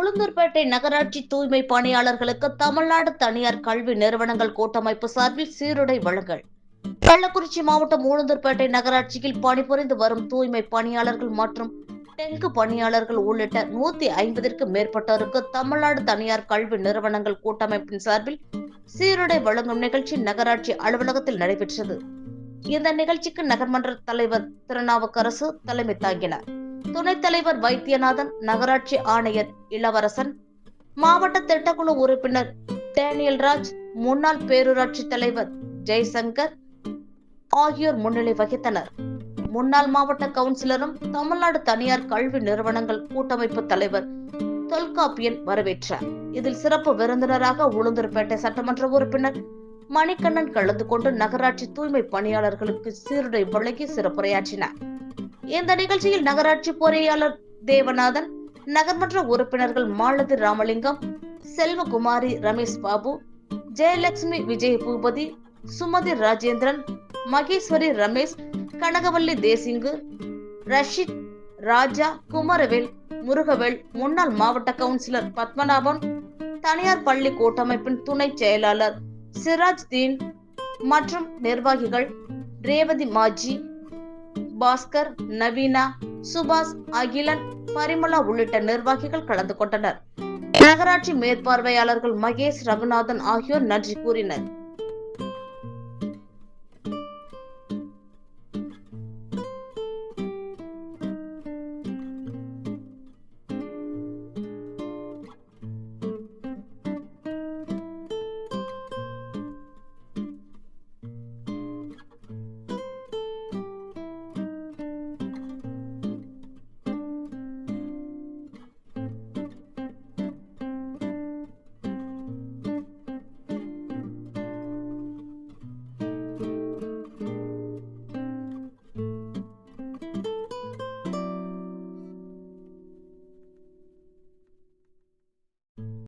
உளுந்தூர்பேட்டை நகராட்சி தூய்மை பணியாளர்களுக்கு தமிழ்நாடு தனியார் கல்வி நிறுவனங்கள் கூட்டமைப்பு சார்பில் சீருடை வழங்கல். கள்ளக்குறிச்சி மாவட்டம் உளுந்தூர்பேட்டை நகராட்சியில் பணிபுரிந்து வரும் தூய்மை பணியாளர்கள் மற்றும் டெங்கு பணியாளர்கள் உள்ளிட்ட நூத்தி ஐம்பதிற்கு மேற்பட்டோருக்கு தமிழ்நாடு தனியார் கல்வி நிறுவனங்கள் கூட்டமைப்பின் சார்பில் சீருடை வழங்கும் நிகழ்ச்சி நகராட்சி அலுவலகத்தில் நடைபெற்றது. இந்த நிகழ்ச்சிக்கு நகர்மன்ற தலைவர் திருநாவுக்கரசு தலைமை தாங்கினார். துணைத் தலைவர் வைத்தியநாதன் நகராட்சி ஆணையர் இளவரசன் மாவட்ட திட்டக்குழு உறுப்பினர் டேனியல் ராஜ் முன்னாள் பேரூராட்சி தலைவர் ஜெய்சங்கர் ஆகியோர் முன்னிலை வகித்தனர். முன்னாள் மாவட்ட கவுன்சிலரும் தமிழ்நாடு தனியார் கல்வி நிறுவனங்கள் கூட்டமைப்பு தலைவர் தொல்காப்பியன் வரவேற்றார். இதில் சிறப்பு விருந்தினராக உளுந்தூர்பேட்டை சட்டமன்ற உறுப்பினர் மணிக்கண்ணன் கலந்து கொண்டு நகராட்சி தூய்மை பணியாளர்களுக்கு சீருடை வழங்கி சிறப்புரையாற்றினார். இந்த நிகழ்ச்சியில் நகராட்சி பொறியாளர் தேவநாதன் நகர்மன்ற உறுப்பினர்கள் மாலதி ராமலிங்கம் செல்வகுமாரி ரமேஷ் பாபு ஜெயலட்சுமி விஜய் பூபதி சுமதி ராஜேந்திரன் மகேஸ்வரி ரமேஷ் கனகவல்லி தேசிங்கு ரஷித் ராஜா குமரவேல் முருகவேல் முன்னாள் மாவட்ட கவுன்சிலர் பத்மநாபன் தனியார் பள்ளி கூட்டமைப்பின் துணை செயலாளர் சிராஜ் தீன் மற்றும் நிர்வாகிகள் ரேவதி மாஜி பாஸ்கர் நவீனா சுபாஷ் அகிலன் பரிமலா உள்ளிட்ட நிர்வாகிகள் கலந்து கொண்டனர். நகராட்சி மேற்பார்வையாளர்கள் மகேஷ் ரகுநாதன் ஆகியோர் நன்றி கூறினர்.